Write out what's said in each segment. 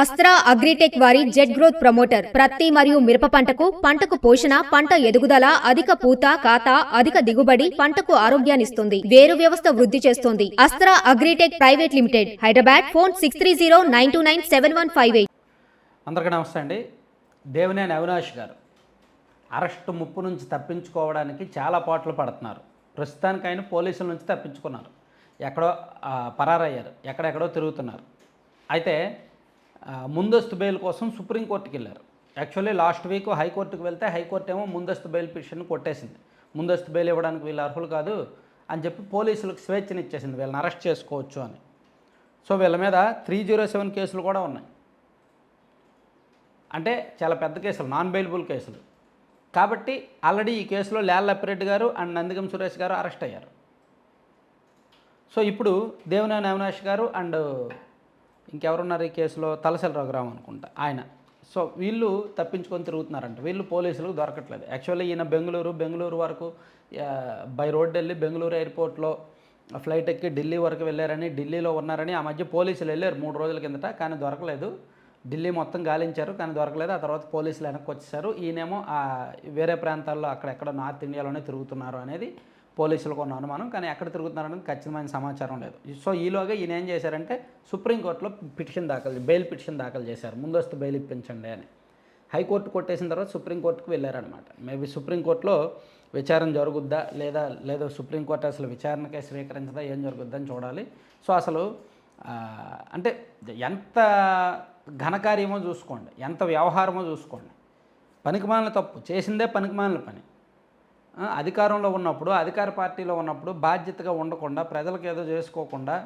Astra agritech వారి jet growth promoter ప్రత్తి మరియు మిరప పంటకు పంటకు పోషణ పంట ఎదుగుదల అధిక పూత కాత అధిక దిగుబడి పంటకు ఆరోగ్యాన్నిస్తుంది వేరు వ్యవస్థ వృద్ధి చేస్తుంది. Astra agritech private limited Hyderabad phone six three zero nine two nine seven one five eight. అందరికీ నమస్తే అండి. దేవినేని అవినాష్ గారు అరెస్టు ముప్పు నుంచి తప్పించుకోవడానికి చాలా పాటలు పడుతున్నారు. ప్రస్తుతానికి ఆయన పోలీసుల నుంచి తప్పించుకున్నారు. ఎక్కడో పరారయ్యారు. ఎక్కడెక్కడో తిరుగుతున్నారు. అయితే ముందస్తు బెయిల్ కోసం సుప్రీంకోర్టుకి వెళ్ళారు. యాక్చువల్లీ లాస్ట్ వీక్ హైకోర్టుకు వెళ్తే హైకోర్టు ఏమో ముందస్తు బెయిల్ పిటిషన్ కొట్టేసింది. ముందస్తు బెయిల్ ఇవ్వడానికి వీళ్ళు అర్హులు కాదు అని చెప్పి పోలీసులకు స్వేచ్ఛను ఇచ్చేసింది. వీళ్ళని అరెస్ట్ చేసుకోవచ్చు అని. సో వీళ్ళ మీద త్రీ జీరో సెవెన్ కేసులు కూడా ఉన్నాయి. అంటే చాలా పెద్ద కేసులు నాన్ బెయిలబుల్ కేసులు. కాబట్టి ఆల్రెడీ ఈ కేసులో లేల్ అప్పిరెడ్డి గారు అండ్ నందిగం సురేష్ గారు అరెస్ట్ అయ్యారు. సో ఇప్పుడు దేవినేని అవినాష్ గారు అండ్ ఇంకెవరున్నారు ఈ కేసులో? తలసరి రఘురామ్ అనుకుంటా ఆయన. సో వీళ్ళు తప్పించుకొని తిరుగుతున్నారంట. వీళ్ళు పోలీసులకు దొరకట్లేదు. యాక్చువల్లీ ఈయన బెంగళూరు బెంగళూరు వరకు బై రోడ్ వెళ్ళి బెంగళూరు ఎయిర్పోర్ట్లో ఫ్లైట్ ఎక్కి ఢిల్లీ వరకు వెళ్ళారని ఢిల్లీలో ఉన్నారని ఆ మధ్య పోలీసులు వెళ్ళారు మూడు రోజుల కిందట కానీ దొరకలేదు. ఢిల్లీ మొత్తం గాలించారు కానీ దొరకలేదు. ఆ తర్వాత పోలీసులు వెనక్కి వచ్చేసారు. ఈయనేమో వేరే ప్రాంతాల్లో అక్కడెక్కడ నార్త్ ఇండియాలోనే తిరుగుతున్నారు అనేది పోలీసులకు ఉన్న అనుమానం కానీ ఎక్కడ తిరుగుతున్నారనేది ఖచ్చితమైన సమాచారం లేదు. సో ఈలోగా ఈయన ఏం చేశారంటే సుప్రీంకోర్టులో పిటిషన్ దాఖలు బెయిల్ పిటిషన్ దాఖలు చేశారు. ముందస్తు బెయిల్ ఇప్పించండి అని. హైకోర్టు కొట్టేసిన తర్వాత సుప్రీంకోర్టుకు వెళ్ళారనమాట మేబీ సుప్రీంకోర్టులో విచారణ జరుగుద్దా లేదా లేదా సుప్రీంకోర్టు అసలు విచారణకే స్వీకరించదా ఏం జరుగుద్దని చూడాలి. సో అసలు అంటే ఎంత ఘనకార్యమో చూసుకోండి ఎంత వ్యవహారమో చూసుకోండి. పనికిమాలిన తప్పు చేసిందే పనికిమాలిన పని. అధికారంలో ఉన్నప్పుడు అధికార పార్టీలో ఉన్నప్పుడు బాధ్యతగా ఉండకుండా ప్రజలకు ఏదో చేసుకోకుండా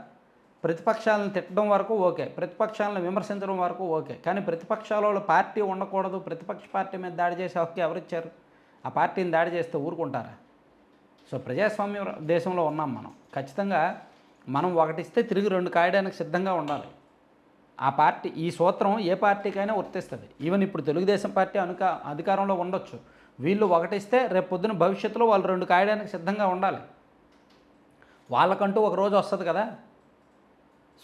ప్రతిపక్షాలను తిట్టడం వరకు ఓకే ప్రతిపక్షాలను విమర్శించడం వరకు ఓకే. కానీ ప్రతిపక్షాలలో పార్టీ ఉండకూడదు ప్రతిపక్ష పార్టీ మీద దాడి చేసే హక్కు ఎవరిచ్చారు? ఆ పార్టీని దాడి చేస్తే ఊరుకుంటారా? సో ప్రజాస్వామ్య దేశంలో ఉన్నాం మనం. ఖచ్చితంగా మనం ఒకటిస్తే తిరిగి రెండు కాయడానికి సిద్ధంగా ఉండాలి. ఆ పార్టీ ఈ సూత్రం ఏ పార్టీకైనా వర్తిస్తుంది. ఈవెన్ ఇప్పుడు తెలుగుదేశం పార్టీ అనుక అధికారంలో ఉండొచ్చు. వీళ్ళు ఒకటిస్తే రేపు పొద్దున భవిష్యత్తులో వాళ్ళు రెండు కాయడానికి సిద్ధంగా ఉండాలి. వాళ్ళకంటూ ఒక రోజు వస్తుంది కదా.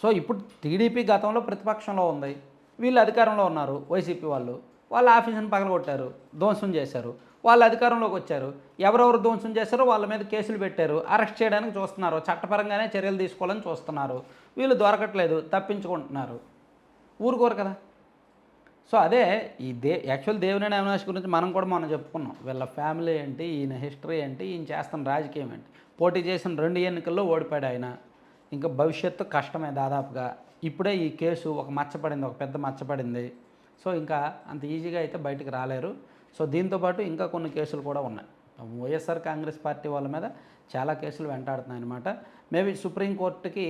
సో ఇప్పుడు టీడీపీ గతంలో ప్రతిపక్షంలో ఉంది. వీళ్ళు అధికారంలో ఉన్నారు వైసీపీ వాళ్ళు. వాళ్ళ ఆఫీసుని పగలగొట్టారు ధ్వంసం చేశారు. వాళ్ళు అధికారంలోకి వచ్చారు. ఎవరెవరు ధ్వంసం చేశారో వాళ్ళ మీద కేసులు పెట్టారు. అరెస్ట్ చేయడానికి చూస్తున్నారు. చట్టపరంగానే చర్యలు తీసుకోవాలని చూస్తున్నారు. వీళ్ళు దొరకట్లేదు తప్పించుకుంటున్నారు. ఊరుకోరు కదా. సో అదే ఈ దే యాక్చువల్ దేవినేని అవినాష్ గురించి మనం కూడా మనం చెప్పుకున్నాం. వీళ్ళ ఫ్యామిలీ ఏంటి ఈయన హిస్టరీ ఏంటి ఈయన చేస్తున్న రాజకీయం ఏంటి. పోటీ చేసిన రెండు ఎన్నికల్లో ఓడిపోయాడు ఆయన. ఇంకా భవిష్యత్తు కష్టమే దాదాపుగా. ఇప్పుడే ఈ కేసు ఒక మచ్చపడింది ఒక పెద్ద మచ్చపడింది. సో ఇంకా అంత ఈజీగా అయితే బయటకు రాలేరు. సో దీంతోపాటు ఇంకా కొన్ని కేసులు కూడా ఉన్నాయి. వైఎస్ఆర్ కాంగ్రెస్ పార్టీ వాళ్ళ మీద చాలా కేసులు వెంటాడుతున్నాయి అనమాట మేబీ సుప్రీంకోర్టుకి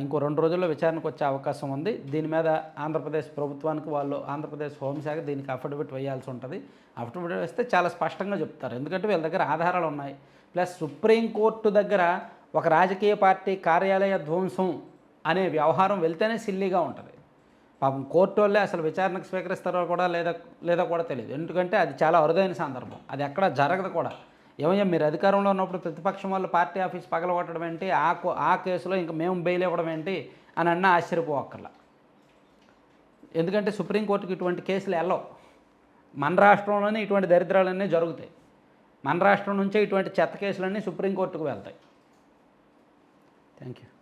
ఇంకో రెండు రోజుల్లో విచారణకు వచ్చే అవకాశం ఉంది. దీని మీద ఆంధ్రప్రదేశ్ ప్రభుత్వానికి వాళ్ళు ఆంధ్రప్రదేశ్ హోంశాఖ దీనికి అఫిడవిట్ వేయాల్సి ఉంటుంది. అఫిడవిట్ వేస్తే చాలా స్పష్టంగా చెప్తారు. ఎందుకంటే వీళ్ళ దగ్గర ఆధారాలు ఉన్నాయి. ప్లస్ సుప్రీంకోర్టు దగ్గర ఒక రాజకీయ పార్టీ కార్యాలయ ధ్వంసం అనే వ్యవహారం వెళ్తేనే సిల్లీగా ఉంటుంది. పాపం కోర్టు వాళ్ళే అసలు విచారణకు స్వీకరిస్తారో కూడా లేదా లేదా కూడా తెలియదు. ఎందుకంటే అది చాలా అరుదైన సందర్భం. అది ఎక్కడ జరగదు కూడా. ఏమయ్యా మీరు అధికారంలో ఉన్నప్పుడు ప్రతిపక్షం వాళ్ళు పార్టీ ఆఫీస్ పగలగొట్టడం ఏంటి? ఆ కో- ఆ కేసులో ఇంకా మేము బెయిల్ ఇవ్వడం ఏంటి? అని అన్న ఆశ్చర్యపోవక్కర్లా. ఎందుకంటే సుప్రీంకోర్టుకి ఇటువంటి కేసులు వెళ్ళవు మన రాష్ట్రంలోనే ఇటువంటి దరిద్రాలన్నీ జరుగుతాయి. మన రాష్ట్రం నుంచే ఇటువంటి చెత్త కేసులన్నీ సుప్రీంకోర్టుకు వెళ్తాయి. Thank you